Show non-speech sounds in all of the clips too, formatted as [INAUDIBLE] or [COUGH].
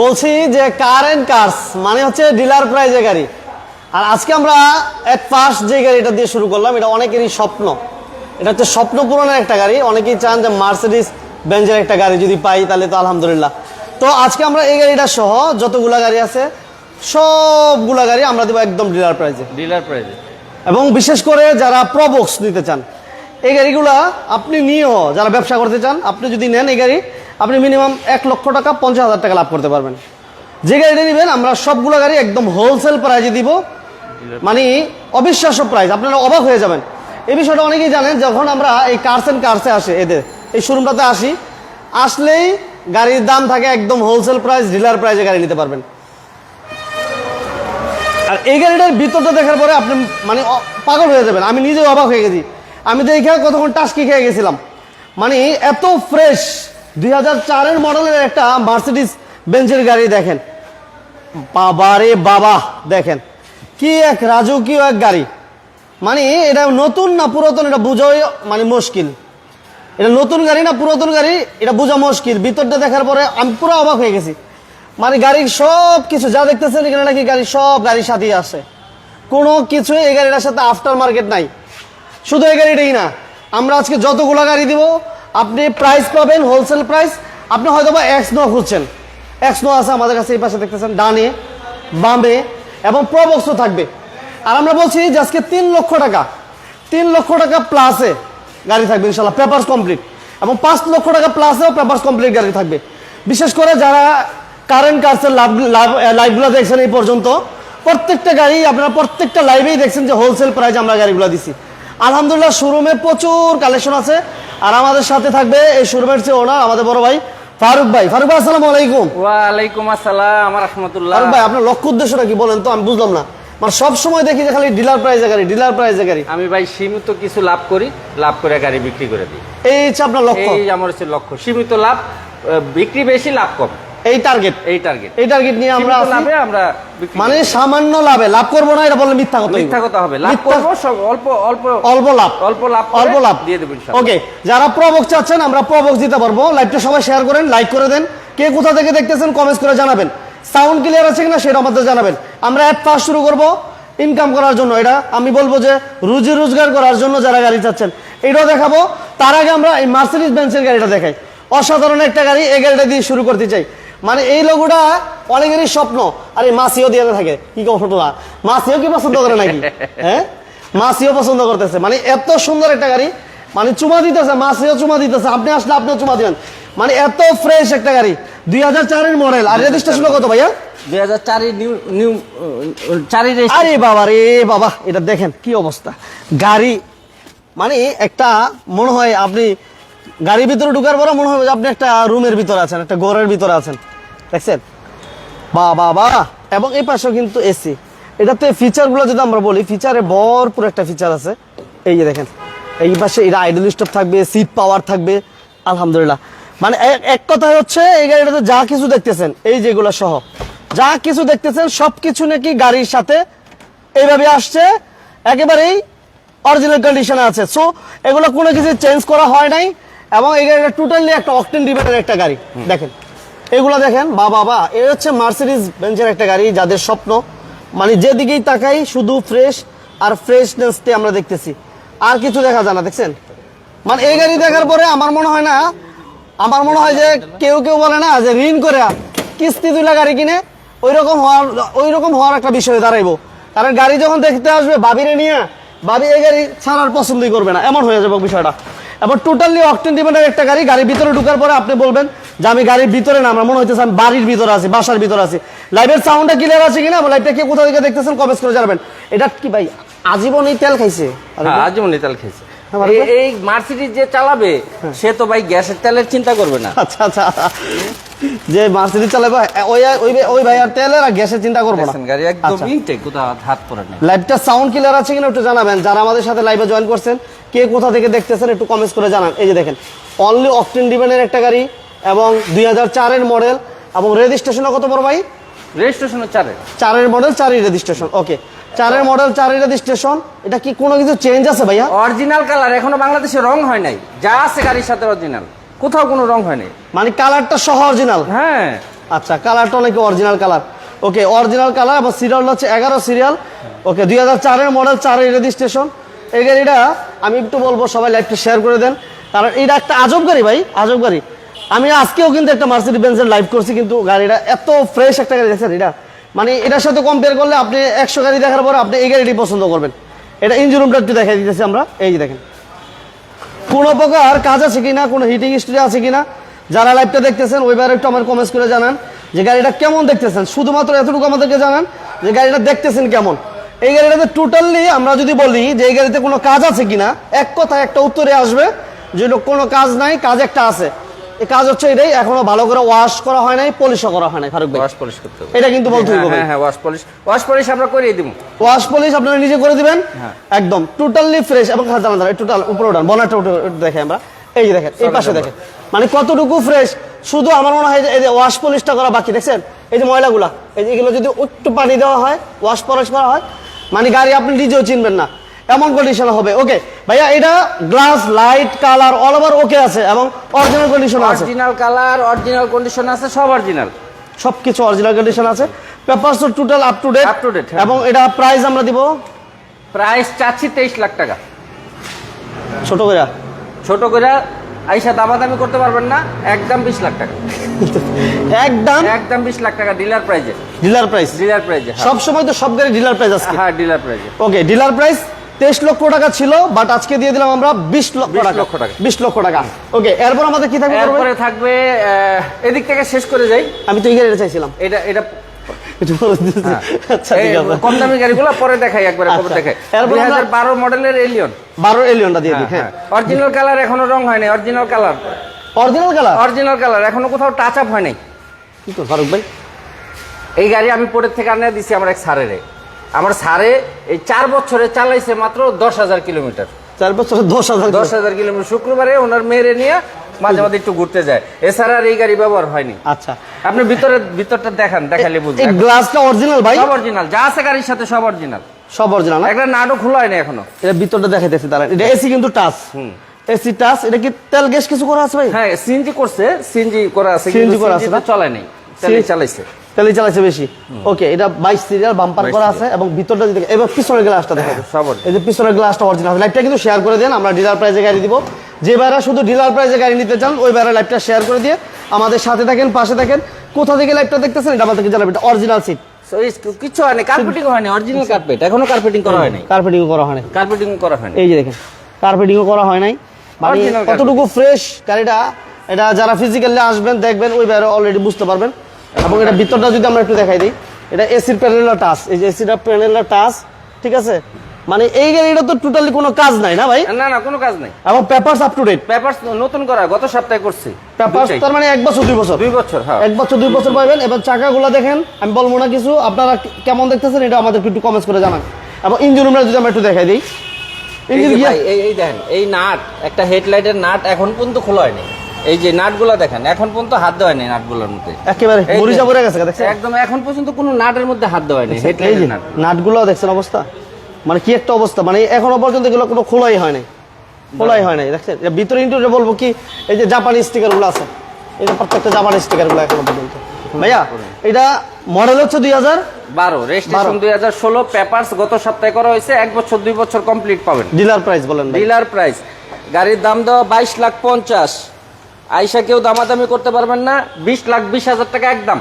বলছি যে কার and curse মানে হচ্ছে ডিলার প্রাইজে গাড়ি। আর আজকে আমরা এক ফার্স্ট যে গাড়িটা দিয়ে শুরু করলাম এটা অনেকেরই স্বপ্ন। এটা হচ্ছে স্বপ্ন পূরণের একটা গাড়ি। অনেকেই চান যে মার্সিডিস বেঞ্জের একটা গাড়ি যদি পাই তাহলে তো আলহামদুলিল্লাহ। তো আজকে আমরা এই গাড়িটা সহ যতগুলা গাড়ি আছে সবগুলা গাড়ি আমরা দেবো একদম ডিলার প্রাইজে ডিলার প্রাইজে এবং বিশেষ করে যারা প্রবক্স নিতে চান এই গাড়িগুলা আপনি নিয়েও যারা ব্যবসা করতে চান আপনি যদি নেন এই গাড়ি আপনি মিনিমাম এক লক্ষ টাকা, পঞ্চাশ হাজার টাকা লাভ করতে পারবেন। যে গাড়িটা নেবেন, আমরা সবগুলো গাড়ি একদম হোলসেল প্রাইজে দিব। মানে অবিশ্বাস্য প্রাইস আপনারা অবাক হয়ে যাবেন। এই বিষয়টা অনেকেই জানেন, যখন আমরা এই কার্স অ্যান্ড কার্সে আসে, এদের, এই শোরুমটাতে আসি, আসলেই গাড়ির দাম থাকে একদম হোলসেল প্রাইস ডিলার প্রাইসে গাড়ি নিতে পারবেন। আর এই গাড়িটার ভিতরটা দেখার পরে আপনি মানে পাগল হয়ে যাবেন। আমি নিজেও অবাক হয়ে গেছি। আমি দেখে কতক্ষণ টাস্কি খেয়ে গেছিলাম। মানে এত ফ্রেশ দুই হাজার চারের মডেলের একটা মার্সিডিস বেঞ্চের গাড়ি দেখেন। বাবা রে বাবা, দেখেন। কি এক রাজকীয় এক গাড়ি। মানে এটা নতুন না পুরাতন, এটা বোঝাই মানে মুশকিল। এটা নতুন গাড়ি না পুরাতন গাড়ি, এটা বোঝা মুশকিল। ভিতরটা দেখার পরে আমি পুরো অবাক হয়ে গেছি। মানে গাড়ির সব কিছু যা দেখতেছেন এখানে নাকি গাড়ি সব গাড়ির সাথেই আসে কোনো কিছু এই গাড়িটার সাথে আফটার মার্কেট নাই। শুধু এই গাড়িটাই না, আমরা আজকে যতগুলো গাড়ি দিব আপনি প্রাইস পাবেন হোলসেল প্রাইস আপনি হয়তো বা এক্স নো খুঁজছেন। এক্স নো আছে আমাদের কাছে, এই পাশে দেখতেছেন, ডানে, বামে, এবং প্রবক্সও থাকবে। আর আমরা বলছি যে আজকে তিন লক্ষ টাকা, তিন লক্ষ টাকা প্লাসে গাড়ি থাকবে ইনশাল্লাহ পেপার্স কমপ্লিট এবং পাঁচ লক্ষ টাকা প্লাসেও পেপার্স কমপ্লিট গাড়ি থাকবে। বিশেষ করে যারা কারেন্ট কার্সের লাভ লাভ লাইভগুলো দেখছেন এই পর্যন্ত, প্রত্যেকটা গাড়ি আপনারা প্রত্যেকটা লাইভেই দেখছেন যে হোলসেল প্রাইস আমরা গাড়িগুলো দিছি। আলহামদুলিল্লাহ শোরুমে প্রচুর কালেকশন আছে। আর আমাদের সাথে থাকবে এই শোরুমের চেয়ে ওনার আমাদের বড় ভাই ফারুক ভাই। ফারুক ভাই আসসালামু আলাইকুম। ওয়ালাইকুম আসসালাম রহমতুল্লাহ। ফারুক ভাই আপনার লক্ষ্য উদ্দেশ্যটা কি বলেন তো? আমি বুঝলাম না। মানে সব সময় দেখি যে খালি ডিলার প্রাইজে গাড়ি ডিলার প্রাইজে গাড়ি। আমি ভাই সীমিত কিছু লাভ করি লাভ করে গাড়ি বিক্রি করে দিই। এই হচ্ছে আপনার লক্ষ্য। এই আমার হচ্ছে লক্ষ্য। সীমিত লাভ বিক্রি বেশি লাভ কম। এই টার্গেট এই টার্গেট এই টার্গেট নিয়ে আমরা লাভে আমরা মানে সামান্য লাভে। লাভ করব না এটা বললে মিথ্যা কথা মিথ্যা কথা হবে। লাভ করব অল্প অল্প অল্প লাভ। অল্প লাভ অল্প লাভ। দিয়ে দেবো ইনশাআল্লাহ। ওকে যারা প্রবক্স চাচ্ছেন আমরা প্রবক্স দিতে পারব। লাইভটা সবাই শেয়ার করেন লাইক করে দেন। কে কোথা থেকে দেখতেছেন কমেন্টস করে জানাবেন। সাউন্ড ক্লিয়ার আছে কিনা সেটা আমাদের জানাবেন। আমরা এক পাস শুরু করব ইনকাম করার জন্য। এটা আমি বলব যে রুজি রোজগার করার জন্য যারা গাড়ি চাচ্ছেন এটাও দেখাবো। তার আগে আমরা এই মার্সিডিজ বেঞ্চের গাড়িটা দেখাই। অসাধারণ একটা গাড়ি এই গাড়িটা দিয়ে শুরু করতে চাই। মানে এই লোগোটা অনেকেরই স্বপ্ন। আর এই মাসিও দিয়ে থাকে কি না। মাসিও কি পছন্দ করে নাকি? [LAUGHS] হ্যাঁ? মাসিও পছন্দ করতেছে। মানে এত সুন্দর একটা গাড়ি মানে চুমা দিতেছে মাসিও চুমা দিতেছে। আপনি আসলে আপনিও চুমা দিবেন। মানে এত ফ্রেশ একটা গাড়ি। দুই হাজার চারের মডেল আর রেজিস্ট্রেশন কত ভাইয়া? দুই হাজার চারের নিউ নিউ চারি আরে বাবা রে বাবা এটা দেখেন কি অবস্থা। গাড়ি মানে একটা মনে হয় আপনি গাড়ির ভিতরে ঢুকার পরে মনে হবে আপনি একটা রুমের ভিতরে আছেন, একটা ঘরের ভিতরে আছেন। দেখছেন? বা বা বা। এবং এই পাশেও কিন্তু এসি। এটাতে ফিচারগুলো যদি আমরা বলি ফিচারে ভরপুর একটা ফিচার আছে। এই যে দেখেন, এই পাশে এটা আইডল স্টপ থাকবে সিট পাওয়ার থাকবে, আলহামদুলিল্লাহ। মানে এক- কথায় হচ্ছে, এই গাড়িটাতে যা কিছু দেখতেছেন, এই যেগুলো সহ, যা কিছু দেখতেছেন সব কিছু নাকি গাড়ির সাথে এইভাবে আসছে, একেবারেই অরিজিনাল কন্ডিশনে আছে। সো এগুলো কোনো কিছু চেঞ্জ করা হয় নাই। এবং এই গাড়িটা টোটালি একটা অকটেন ডিপেন্ডেন্ট একটা গাড়ি। দেখেন এগুলো দেখেন বা বাবা এ হচ্ছে মার্সিডিজ বেঞ্চের একটা গাড়ি যাদের স্বপ্ন। মানে যেদিকেই তাকাই শুধু ফ্রেশ আর ফ্রেশনেসটি আমরা দেখতেছি। আর কিছু দেখা যায় না দেখছেন? মানে এই গাড়ি দেখার পরে আমার মনে হয় না আমার মনে হয় যে কেউ কেউ বলে না যে ঋণ করে কিস্তি তুলে গাড়ি কিনে ওই রকম হওয়ার ওই রকম হওয়ার একটা বিষয় দাঁড়াইবো। কারণ গাড়ি যখন দেখতে আসবে বাবিরে নিয়ে বাবি এই গাড়ি ছাড়ার পছন্দই করবে না। এমন হয়ে যাবে বিষয়টা। এবার টোটালি অকটেন ডিমান্ডের একটা গাড়ি গাড়ির ভিতরে ঢুকার পরে আপনি বলবেন যে আমি গাড়ির ভিতরে না আমার মনে হচ্ছে আমি বাড়ির ভিতরে আছি বাসার ভিতরে আছি। লাইভের সাউন্ডটা ক্লিয়ার আছে কিনা? লাইভটা কে কোথাও থেকে দেখতেছেন? কমেন্ট করে জানাবেন। এটা কি ভাই আজীবন এই তেল খাইছে? আজীবন এই তেল হ্যাঁ, এই- মার্সিডিজ যে চালাবে সে তো ভাই গ্যাসের তেলের চিন্তা করবে না। আচ্ছা আচ্ছা। যে মার্সিডিজ চালাবে ওই ওই ওই ভাই আর তেলের আর গ্যাসের চিন্তা করব না। গাড়ি একদম আচ্ছা। কোথাও হাত পড়ে না লাইভটা সাউন্ড ক্লিয়ার আছে কিনা একটু জানাবেন। যারা আমাদের সাথে লাইভে জয়েন করছেন কে কোথা থেকে দেখতেছেন একটু কমেন্টস করে জানান। এই যে দেখেন অনলি অকটেন ডিপেন্ডেন্ট একটা গাড়ি এবং দুই হাজার চারের মডেল এবং রেজিস্ট্রেশনও কত বড় ভাই? রেজিস্ট্রেশনের চারে চারের মডেল চারই রেজিস্ট্রেশন ওকে চারের মডেল চারই রেজিস্ট্রেশন এটা কি কোনো কিছু চেঞ্জ আছে ভাইয়া? অরিজিনাল কালার এখনও বাংলাদেশে রং হয় নাই। যা আছে গাড়ির সাথে অরিজিনাল কোথাও কোনো রং হয় নাই। মানে কালারটা সহ অরিজিনাল হ্যাঁ। আচ্ছা কালারটা অনেক original colour okay original colour এবং সিরিয়াল হচ্ছে এগারো সিরিয়াল ওকে দুই হাজার চারের মডেল চারের রেজিস্ট্রেশন এই গাড়িটা আমি একটু বলব সবাই লাইভটা শেয়ার করে দেন। কারণ এটা একটা আজব গাড়ি ভাই আজব গাড়ি। আমি আজকেও কিন্তু একটা মার্সিডিজ বেঞ্জের লাইভ করছি কিন্তু গাড়িটা এত ফ্রেশ একটা গাড়ি দেখছেন এটা? মানে এটার সাথে কম্পেয়ার করলে আপনি একশো গাড়ি দেখার পরে আপনি এই গাড়িটি পছন্দ করবেন। এটা ইঞ্জিন রুমটা একটু দেখাই দিতেছি আমরা। এই দেখেন। কোনো প্রকার কাজ আছে কিনা, কোনো হিটিং হিস্ট্রি আছে কিনা, যারা লাইভটা দেখতেছেন ওইবার একটু আমার কমেন্টস করে জানান যে গাড়িটা কেমন দেখতেছেন। শুধুমাত্র এতটুকু আমাদেরকে জানান যে গাড়িটা দেখতেছেন কেমন। এই গাড়িটাতে টোটালি আমরা যদি বলি যে এই গাড়িতে কোনো কাজ আছে কিনা, এক কথায় একটা উত্তরে আসবে যে কোনো কাজ নাই, কাজ একটা আছে। কাজ হচ্ছে এটাই এখনও ভালো করে ওয়াশ করা হয় নাই পলিশও করা হয় নাই ফারুক ভাই। ওয়াশ পলিশ করতে হবে। এটা কিন্তু বলতে হ্যাঁ হবে। হ্যাঁ হ্যাঁ ওয়াশ পলিশ ওয়াশ পলিশ আমরা করিয়ে দিব। ওয়াশ পলিশ আপনারা নিজে করে দিবেন। হ্যাঁ। একদম টোটালি ফ্রেশ এবং খাতা মাথা টোটাল উপরে উঠান বনারটা উঠে দেখে আমরা। এই যে দেখেন এই পাশে দেখেন। মানে কতটুকু ফ্রেশ শুধু আমার মনে হয় যে এই যে ওয়াশ পলিশটা করা বাকি দেখছেন? এই যে ময়লাগুলা এই যে এগুলো যদি একটু পানি দেওয়া হয় ওয়াশ পলিশ করা হয় মানে গাড়ি আপনি নিজেও চিনবেন না। এমন কন্ডিশন হবে। ওকে ভাইয়া এটা glass light colour all over okay আছে এবং অরিজিনাল কন্ডিশন আছে। অরিজিনাল কালার অরিজিনাল কন্ডিশন আছে সব অরিজিনাল সবকিছু অরিজিনাল কন্ডিশন আছে। পেপারস তো total up to date up to হ্যাঁ। এবং এটা প্রাইস আমরা দিব? প্রাইস চাচ্ছি তেইশ লাখ টাকা। ছোট করে ছোট করে আইসা দামাদামি করতে পারবেন না একদম বিশ লাখ টাকা। একদম? একদম বিশ লাখ টাকা ডিলার প্রাইজে ডিলার প্রাইস ডিলার প্রাইজে সব সময় তো সব গাড়ি ডিলার প্রাইস আছে হ্যাঁ ডিলার প্রাইজে ওকে ডিলার প্রাইস তেইশ লক্ষ টাকা ছিল বাট আজকে দিয়ে দিলাম আমরা বিশ লক্ষ টাকা। লক্ষ টাকা। বিশ লক্ষ টাকা। ওকে এরপর আমাদের কি থাকবে এরপরে থাকবে এদিক থেকে শেষ করে যাই। আমি তো এই গাড়িটা চাইছিলাম। এটা এটা। হ্যাঁ। আচ্ছা কম দামি গাড়িগুলো পরে দেখাই একবারে আচ্ছা। দেখাই। দুই হাজার বারো মডেলের এলিয়ন বারো এলিয়নটা দিয়ে দিই হ্যাঁ অরিজিনাল কালার এখনও রং হয়নি original colour original colour original colour এখনও কোথাও টাচ আপ হয় নাই। কি তো ফারুক ভাই? এই গাড়ি আমি পরের থেকে আনিয়ে দিছি আমার এক সারেরে আমার সারে এই চার বছরে চালাইছে মাত্র দশ হাজার কিলোমিটার। চার বছর দশ হাজার দশ হাজার কিলোমিটার। শুক্রবারে ওনার মেয়েরে নিয়ে মাঝে মাঝে একটু ঘুরতে যায়। এছাড়া আর এই গাড়ি ব্যবহার হয়নি। আচ্ছা। আপনি ভিতরে ভিতরটা দেখান দেখালে এই বুঝবেন। গ্লাসটা অরিজিনাল ভাই? সব অরিজিনাল যা আছে গাড়ির সাথে সব অরিজিনাল সব অরিজিনাল একটা নাটও খোলা হয়নি এখনও। এটা ভিতরটা দেখাইতেছি তারা এটা এসি কিন্তু টাচ। এসি টাচ এটা কি তেল গ্যাস কিছু করা আছে ভাই? হ্যাঁ সিএনজি করছে সিএনজি করা আছে CNG করা আছে চলে নাই। তেলে চালাইছে। তেলই চালাইছে বেশি। ওকে এটা বাইশ সিরিয়াল বাম্পার করা আছে এবং ভিতরটা যদি এবার পিছনের গ্লাসটা দেখা। হ্যাঁ। এই যে পিছনের গ্লাসটা অরিজিনাল লাইভটা কিন্তু শেয়ার করে দেন আমরা ডিলার প্রাইজে গাড়ি দিব। যে ভাইরা শুধু ডিলার প্রাইজে গাড়ি নিতে চান ওই ভাইরা লাইভটা শেয়ার করে দিয়ে আমাদের সাথে থাকেন পাশে থাকেন। কোথা থেকে লাইভটা দেখতেছেন এটা আমাদেরকে জানাবেন। এটা অরিজিনাল সিট কিচ্ছু হয়নি কার্পেটিং হয়নি অরিজিনাল কার্পেট এখনও কার্পেটিং করা হয়নি। কার্পেটিং করা হয় নাই কার্পেটিং করা হয়নি। এই যে দেখেন কার্পেটিংও করা হয় নাই। মানে। কতটুকু ফ্রেশ গাড়িটা এটা যারা ফিজিক্যালি আসবেন দেখবেন ওই বাইরে অলরেডি বুঝতে পারবেন। এবং এটা ভিতরটা যদি আমরা একটু দেখাই দিই এটা এসির প্যানেলটা টাচ এই যে এসিটা প্যানেলটা টাচ ঠিক আছে? মানে এই গাড়িটা তো টোটালি কোনো কাজ নাই না ভাই? না না কোনো কাজ নাই। এবং papers up to date paper নতুন করা গত সপ্তাহে করছি। পেপারস তার মানে এক বছর দুই বছর? দুই বছর হ্যাঁ। এক বছর দুই বছর পাবেন। এবার চাকাগুলো দেখেন আমি বলব না কিছু। আপনারা কেমন দেখতেছেন এটা আমাদের একটু কমেন্টস করে জানান। এবং ইঞ্জিন রুমটা যদি আমরা একটু দেখাই দিই। ইঞ্জিন এই এই দেখেন এই নাট একটা হেডলাইটের নাট এখন পর্যন্ত খোলা হয়নি। এই যে নাটগুলো দেখেন এখন পর্যন্ত হাত দেওয়া হয়নি নাটগুলোর মধ্যে। একেবারে মরিচা পড়ে গেছে দেখছেন? একদম এখন পর্যন্ত কোনো নাটের মধ্যে হাত দেওয়া হয়নি এই যে নাট। নাটগুলো দেখছেন অবস্থা? মানে কি একটা অবস্থা? মানে এখনও পর্যন্ত এগুলো কোনো খোলাই হয় নাই। খোলাই হয় নাই দেখছেন? এর ভিতরে ইন্টারভিউ বলব কি এই যে জাপানি স্টিকারগুলো আছে এই যে প্রত্যেকটা জাপানি স্টিকারগুলো এখনও পর্যন্ত। ভাইয়া এটা মডেল হচ্ছে দুই হাজার বারো রেজিস্ট্রেশন। দুই হাজার ষোলো পেপার্স গত সপ্তাহে করা হয়েছে এক বছর দুই বছর কমপ্লিট পাবেন। ডিলার প্রাইস বলেন ডিলার প্রাইস গাড়ির দাম দেওয়া বাইশ লাখ পঞ্চাশ। আইসা কেউ দামাদামি করতে পারবেন না। বিশ লাখ বিশ হাজার টাকা একদম।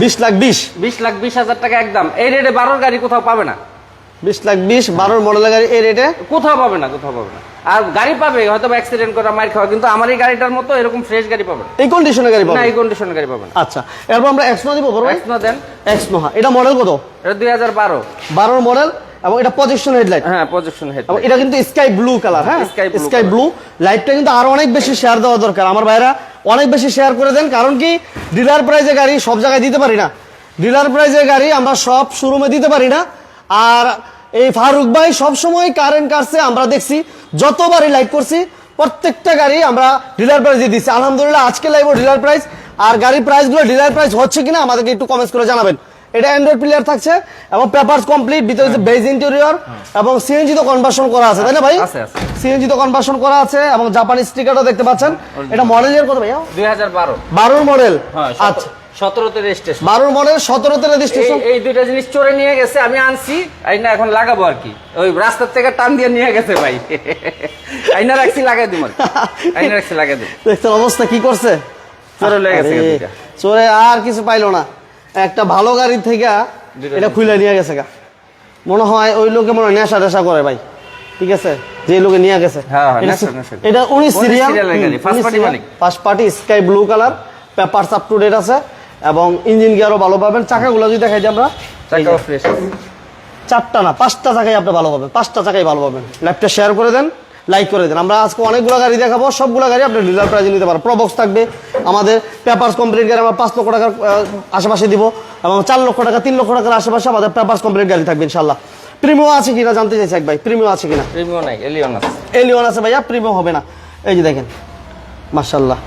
বিশ লাখ বিশ? বিশ লাখ বিশ হাজার টাকা একদম। এই রেটে বারোর গাড়ি কোথাও পাবে না। বিশ লাখ বিশ বারোর মডেলের গাড়ি এই রেটে কোথাও পাবে না কোথাও পাবে না। আর গাড়ি পাবে হয়তো অ্যাক্সিডেন্ট করা মার খাওয়া কিন্তু আমার এই গাড়িটার মতো এরকম ফ্রেশ গাড়ি পাবে না। এই কন্ডিশনের গাড়ি না পাবেন এই কন্ডিশনের গাড়ি পাবেন আচ্ছা এরপর আমরা এক্সনো দিব বড় এক্সনো দেন। এক্সনো হ্যাঁ এটা মডেল কত? এটা দুই হাজার বারো। বারোর মডেল এবং এটা পজিশন হেডলাইট হ্যাঁ প্রজেকশন হেড এবং এটা কিন্তু স্কাই ব্লু কালার হ্যাঁ? স্কাই ব্লু লাইটটা কিন্তু আরও অনেক বেশি শেয়ার দেওয়া দরকার। আমার ভাইরা অনেক বেশি শেয়ার করে দেন কারণ কি ডিলার প্রাইজে গাড়ি সব জায়গায় দিতে পারি না। ডিলার প্রাইজে গাড়ি আমরা সব শোরুমে দিতে পারি না। আর এই ফারুক ভাই সব সময় কারেন্ট কাটছে আমরা দেখছি যতবারই লাইভ করছি প্রত্যেকটা গাড়ি আমরা ডিলার প্রাইজে দিচ্ছি। আলহামদুলিল্লাহ আজকে লাইভ ডিলার প্রাইস আর গাড়ির প্রাইসগুলো ডিলার প্রাইস হচ্ছে কিনা আমাদেরকে একটু কমেন্টস করে জানাবেন। এটা অ্যান্ড্রয়েড প্লেয়ার থাকছে এবং পেপারস কমপ্লিট ভিতরে যে বেজ ইন্টেরিয়র এবং সিএনজি তো কনভার্সন করা আছে তাই না ভাই? আছে, আছে। সিএনজি তো কনভার্সন করা আছে এবং জাপানি স্টিকারও দেখতে পাচ্ছেন। এটা মডেলের কত ভাইয়া দুই হাজার বারো। বারোর মডেল হ্যাঁ, সতেরো। আচ্ছা। সতেরোতে রেজিস্ট্রেশন বারোর মডেল সতেরোতে রেজিস্ট্রেশন এই দুইটা জিনিস চোরে নিয়ে গেছে আমি আনছি আইনা এখন লাগাবো আর কি। ওই রাস্তার থেকে টান দিয়ে নিয়ে গেছে ভাই। [LAUGHS] আইনা রাখছি লাগাই দিব আইনা রাখছি লাগাই দিব দেখছেন অবস্থা কি করছে? চোরে লেগে গেছে চোরে আর কিছু পাইলো না। একটা ভালো গাড়ি থেকে এটা খুলে নিয়ে গেছে গা। মনে হয় ওই লোকে মনে হয় নেশা টেশা করে ভাই। ঠিক আছে? যে লোকে নিয়ে গেছে। হ্যাঁ, হ্যাঁ, এটা উনিশ serial. First party sky blue colour papers up to date আছে এবং ইঞ্জিন গিয়ারও ভালো পাবেন। চাকাগুলো যদি দেখাই দিই আমরা চারটা না পাঁচটা চাকাই আপনি ভালো পাবেন পাঁচটা চাকাই ভালো পাবেন। ল্যাপটা শেয়ার করে দেন। লাইক করে দেন। আমরা আজকে অনেকগুলো গাড়ি দেখাবো সবগুলো গাড়ি আপনি ডিলার প্রাইজে নিতে পারেন প্রবক্স থাকবে আমাদের পেপারস কমপ্লিট গাড়ি আমরা পাঁচ লক্ষ টাকার আশেপাশে দিব এবং চার লক্ষ টাকা তিন লক্ষ টাকার আশেপাশে আমাদের পেপারস কমপ্লিট গাড়ি থাকবে ইনশাল্লাহ প্রিমিও আছে কিনা জানতে চাইছি এক ভাই প্রিমিও আছে কিনা? প্রিমিও নাই এলিয়ন আছে। এলিওন আছে ভাইয়া প্রিমিও হবে না। এই যে দেখেন মার্শাল্লাহ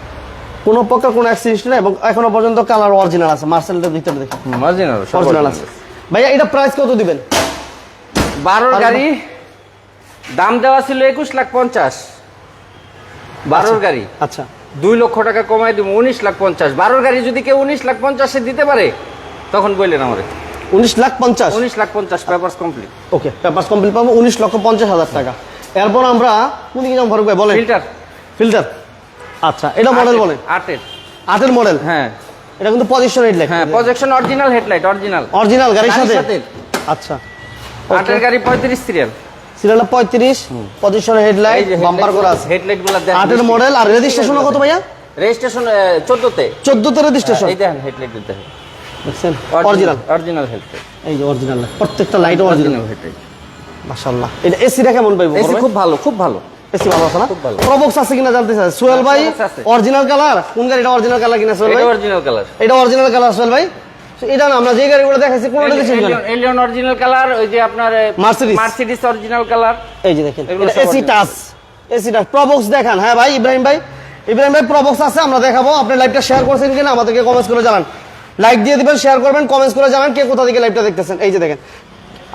কোনো প্রকার কোনো অ্যাক্সিডেন্ট নেই এবং এখনও পর্যন্ত কালার অরিজিনাল আছে। মার্শালটার ভিতরে দেখেন। অরিজিনাল অরিজিনাল আছে। ভাইয়া এটা প্রাইস কত দিবেন? বারোর গাড়ি দাম দেওয়া ছিল একুশ লাখ পঞ্চাশ। বারোর গাড়ি। আচ্ছা। দুই লক্ষ টাকা কমাই দিব উনিশ লাখ পঞ্চাশ। বারোর গাড়ি যদি কেউ উনিশ লাখ পঞ্চাশে দিতে পারে তখন বললেন আমারে। উনিশ লাখ পঞ্চাশ? উনিশ লাখ পঞ্চাশ papers complete. Okay paper complete পাবো উনিশ লক্ষ পঞ্চাশ হাজার টাকা। এরপর আমরা কোন কি ফারুক ভাই বলেন? ফিল্টার। ফিল্টার। আচ্ছা এটা মডেল বলেন। আটের। আটের মডেল হ্যাঁ। এটা কিন্তু পজিশন হেডলাইট হ্যাঁ projection original headlight original original গাড়ির সাথে। আচ্ছা। আটের গাড়ি পঁয়ত্রিশ সিরিয়াল সিরিয়াল পঁয়ত্রিশ পজিশন হেডলাইট বাম্পার করা আছে। হেডলাইটগুলো আটের মডেল আর রেজিস্ট্রেশন কত ভাইয়া? রেজিস্ট্রেশন চোদ্দতে। চোদ্দতে রেজিস্ট্রেশন এই দেখেন হেডলাইট দেখেন। দেখছেন? অরিজিনাল অরিজিনাল হেডলাইট এই যে অরিজিনাল প্রত্যেকটা লাইট অরিজিনাল হেডলাইট মাশাআল্লাহ। এটা এসিটা কেমন পাইবো এসি খুব ভালো খুব ভালো। এসি ভালো আছে না? প্রবক্স আছে কিনা জানতে চাই। সোহেল ভাই অরিজিনাল কালার কোন গাড়িটা অরিজিনাল কালার কিনা সোহেল এটা ভাই? অরিজিনাল কালার এটা অরিজিনাল কালার সোহেল ভাই? এটা না আমরা যে গাড়িগুলো দেখাইছি কোনটা দেখছি এলিয়ন অরিজিনাল কালার ওই যে আপনার অরিজিনাল কালার এই যে দেখেন AC touch AC touch Probox দেখান। হ্যাঁ ভাই ইব্রাহিম ভাই ইব্রাহিম ভাই প্রবক্স আছে আমরা দেখাবো। আপনি লাইভটা শেয়ার করছেন কিনা আমাদেরকে কমেন্টস করে জানান। লাইক দিয়ে দিবেন শেয়ার করবেন কমেন্টস করে জানান কে কোথা থেকে লাইভটা দেখতেছেন। এই যে দেখেন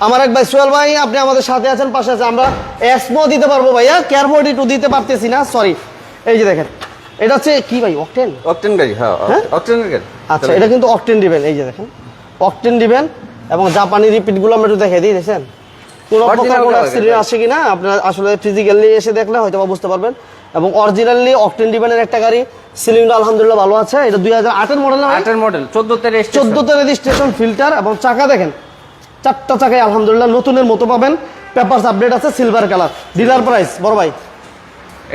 আমার এক ভাই সোহেল ভাই আপনি আমাদের সাথে আছেন পাশে আছেন আমরা এক্সমো দিতে পারব ভাইয়া কেয়ার টু দিতে পারতেছি না সরি এই যে দেখেন এটা হচ্ছে কি ভাই অকটেন অকটেন গাড়ি হ্যাঁ হ্যাঁ? অকটেনের গাড়ি। আচ্ছা এটা কিন্তু অকটেন দিবেন এই যে দেখেন। অকটেন দিবেন এবং জাপানি রিপিটগুলো আমরা একটু দেখে দিই দেখছেন? কোন প্রকার কোনো আগে আসে কিনা আপনার আসলে ফিজিক্যালি এসে দেখলে হয়তো বুঝতে পারবেন। এবং অরিজিনালি অকটেন দিবেনের একটা গাড়ি সিলিন্ডার আলহামদুলিল্লাহ ভালো আছে। এটা দুই হাজার আটের মডেল না আটের মডেল চোদ্দতে চোদ্দতে রেজিস্ট্রেশন ফিল্টার এবং চাকা দেখেন। চারটা চাকায় আলহামদুলিল্লাহ নতুনের মতো পাবেন। পেপারস আপডেট আছে সিলভার কালার ডিলার প্রাইস বড় ভাই?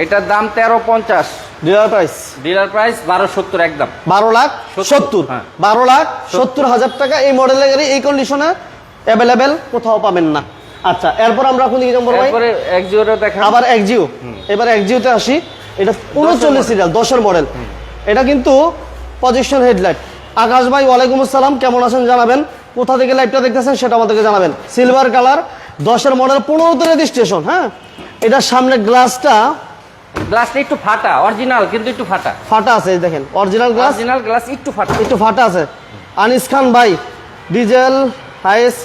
এটার দাম তেরো পঞ্চাশ। ডিলার প্রাইস ডিলার প্রাইস বারো সত্তর একদম। বারো লাখ সত্তর, হ্যাঁ। বারো লাখ সত্তর। হাজার টাকা এই মডেলের গাড়ি এই কন্ডিশনে অ্যাভেলেবেল কোথাও পাবেন না। আচ্ছা এরপর আমরা কোন দিকে যাব ভাই তারপরে এক জিওরও দেখা আবার একজিও এবার একজিওতে আসি। এটা উনচল্লিশ সিরিয়াল দশের মডেল এটা কিন্তু পজিশন হেডলাইট আকাশ ভাই ওয়ালাইকুম আসসালাম। কেমন আছেন জানাবেন? কোথা থেকে লাইভটা দেখতেছেন সেটা আমাদেরকে জানাবেন। সিলভার কালার দশের মডেল পনেরোতে রেজিস্ট্রেশন হ্যাঁ? এটার সামনে গ্লাসটা গ্লাসটা একটু ফাটা অরিজিনাল কিন্তু একটু ফাটা। ফাটা আছে দেখেন অরিজিনাল গ্লাস অরিজিনাল গ্লাস একটু ফাটা। একটু ফাটা আছে। আনিস খান ভাই ডিজেল হাইস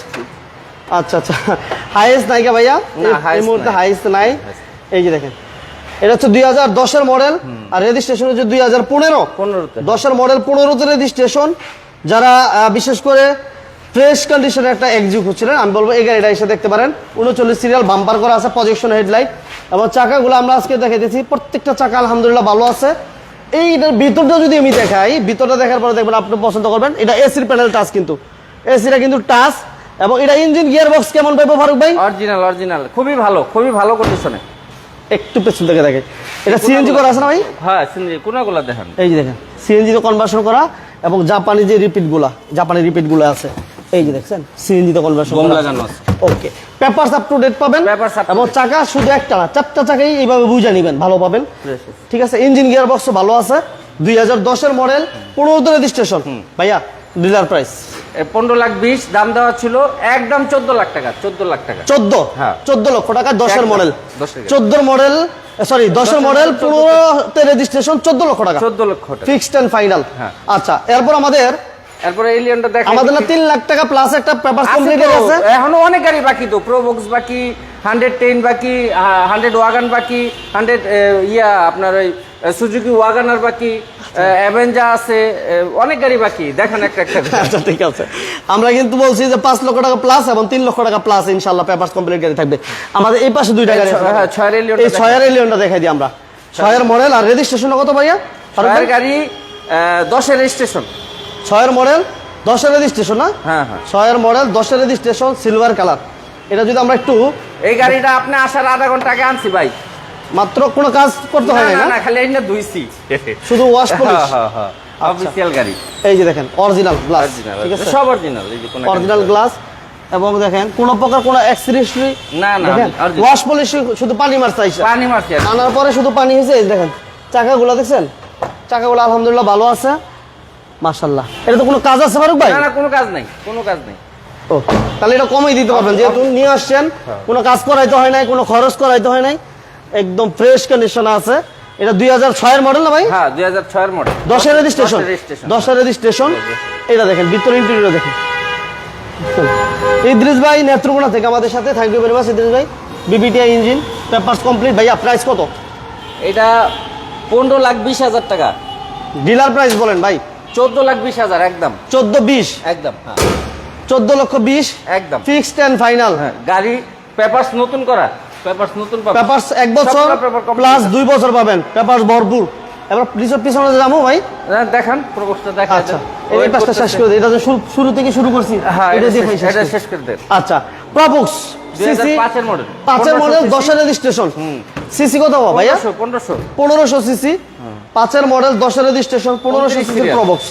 আচ্ছা আচ্ছা হাইস নাই কে ভাইয়া? না, এই- মুহূর্তে। হাইস নাই। এই যে দেখেন এটা হচ্ছে দুই হাজার দশের মডেল আর রেজিস্ট্রেশন হচ্ছে দুই হাজার পনেরো। পনেরোতে। দশের মডেল পনেরোতে রেজিস্ট্রেশন যারা বিশেষ করে ফ্রেশ কন্ডিশনের একটা এক্সিউ খুঁজছিলেন আমি বলব এই গাড়িটা এসে দেখতে পারেন। উনচল্লিশ সিরিয়াল বাম্পার করা আছে প্রজেকশন হেডলাইট এবং চাকাগুলো আমরা আজকে দেখে দিয়েছি প্রত্যেকটা চাকা আলহামদুলিল্লাহ ভালো আছে। এইটার ভিতরটা যদি আমি দেখাই ভিতরটা দেখার পরে দেখবেন আপনি পছন্দ করবেন। এটা এসির প্যানেল টাচ কিন্তু। এসিটা কিন্তু টাচ এবং এটা ইঞ্জিন গিয়ার বক্স কেমন পাইবো ফারুক ভাই? অরিজিনাল অরিজিনাল খুবই ভালো খুবই ভালো কন্ডিশনে একটু পেছন থেকে দেখে। এটা সিএনজি করা আছে না ভাই? হ্যাঁ শুনি কোনাগুলো দেখেন। এই যে দেখেন সিএনজি তে কনভার্সন করা এবং জাপানি যে রিপিটগুলা জাপানি রিপিটগুলো আছে। এই যে দেখছেন সিএনজি তে কনভার্সন লাগানো আছে। Okay papers up to date পাবেন এবং চাকা শুধু একটা না চারটা চাকাই এইভাবে বুঝে নেবেন ভালো পাবেন। ঠিক আছে ইঞ্জিন গিয়ার বক্স ভালো আছে দুই হাজার দশের মডেল পনেরোতে রেজিস্ট্রেশন ভাইয়া ডিলার প্রাইস পনেরো লাখ বিশ দাম দেওয়া ছিল একদম চোদ্দ লাখ টাকা চোদ্দ লাখ টাকা। চোদ্দ? হ্যাঁ। চোদ্দ লক্ষ টাকা দশের মডেল। চোদ্দোর মডেল সরি দশের মডেল চোদ্দ- পনেরোতে রেজিস্ট্রেশন চোদ্দ লক্ষ টাকা। চোদ্দ লক্ষ টাকা। ফিক্সড অ্যান্ড ফাইনাল হ্যাঁ। আচ্ছা এরপর আমাদের এরপরে এলিয়নটা দেখেন। আমাদের না তিন লাখ টাকা প্লাস একটা পেপার কমপ্লিট আছে এখনও অনেক গাড়ি বাকি তো প্রোবক্স বাকি হান্ড্রেড টেন বাকি হান্ড্রেড ওয়াগান বাকি হান্ড্রেড ইয়া আপনার ওই সুজুকি ওয়াগানার বাকি অ্যাভেঞ্জা আছে অনেক গাড়ি বাকি। দেখেন একটা একটা আচ্ছা ঠিক আছে। আমরা কিন্তু বলছি যে পাঁচ লক্ষ টাকা প্লাস এবং তিন লক্ষ টাকা প্লাস ইনশাল্লাহ পেপার কমপ্লিট গাড়ি থাকবে। আমাদের এই পাশে দুইটা গাড়ি। হ্যাঁ, ছয়ের এলিয়নটা এই ছয়ের এলিয়নটা দেখাই দিই আমরা। ছয়ের। মডেল আর রেজিস্ট্রেশন কত ভাইয়া? ছয়ের গাড়ি দশের রেজিস্ট্রেশন ছয়ের মডেল দশের রেজিস্ট্রেশন না? হ্যাঁ হ্যাঁ। ছয়ের মডেল দশের রেজিস্ট্রেশন সিলভার কালার এটা যদি আমরা একটু এই গাড়িটা আপনি আসার আধা ঘণ্টা আগে আনছি ভাই। মাত্র কোনো কাজ করতে হয় না, না খালি না ধুইছি। শুধু ওয়াশ হ্যাঁ হ্যাঁ অফিসিয়াল গাড়ি। এই যে দেখেন অরিজিনাল গ্লাস ঠিক আছে? সব অরিজিনাল এই যে কোনো অরিজিনাল গ্লাস এবং দেখেন কোনো প্রকার কোনো অ্যাক্সিডেন্ট না, না, ওয়াশ পলিশ শুধু পানি মারছে আইসা। পানি মারছি। আনার পরে শুধু পানি হয়েছে দেখেন চাকাগুলো দেখছেন? চাকাগুলো আলহামদুলিল্লাহ ভালো আছে। মাশাল্লাহ এটা তো কোনো কাজ আছে ফারুক ভাই? না না কোনো কাজ নাই কোনো কাজ নেই। ও তাহলে এটা কমাই দিতে পারবেন। যেহেতু নিয়ে আসছেন হ্যাঁ। কোনো কাজ করাইতে হয় নাই কোনো খরচ করাইতে হয় নাই একদম ফ্রেশ কন্ডিশন আছে। এটা দুই হাজার ছয়ের মডেল না ভাই? হ্যাঁ দুই হাজার ছয়ের মডেল দশের রেজিস্ট্রেশন রেজিস্ট্রেশন দশের রেজিস্ট্রেশন এটা দেখেন ভিতর ইন্টেরিয়র দেখেন। ইদ্রিস ভাই নেত্রকোনা থেকে আমাদের সাথে। Thank you very much Idris ভাই। বিবিটিআই ইঞ্জিন পেপারস কমপ্লিট ভাইয়া প্রাইস কত? এটা পনেরো লাখ বিশ হাজার টাকা। ডিলার প্রাইস বলেন ভাই। চোদ্দ লাখ বিশ হাজার একদম। চোদ্দ বিশ? একদম হ্যাঁ। চোদ্দ লক্ষ বিশ? একদম। Fixed and final. হ্যাঁ গাড়ি পেপারস নতুন করা পেপারস নতুন পেপারস এক বছর প্লাস দুই বছর পাবেন পেপারস ভরপুর। এবার পিছনে পিছনে যাব ভাই? হ্যাঁ, দেখান দেখা আচ্ছা এই শেষ করে এটা তো শুরু- থেকে শুরু করছি হ্যাঁ এটা দিয়ে এটা শেষ করে দেন। আচ্ছা প্রবক্স পাঁচের মডেল পাঁচের মডেল দশের রেজিস্ট্রেশন সিসি কত ভাইয়া? পনেরোশো পনেরোশো। সিসি পাঁচের মডেল দশের রেজিস্ট্রেশন পনেরোশো উনত্রিশ সিসি serial। প্রবক্স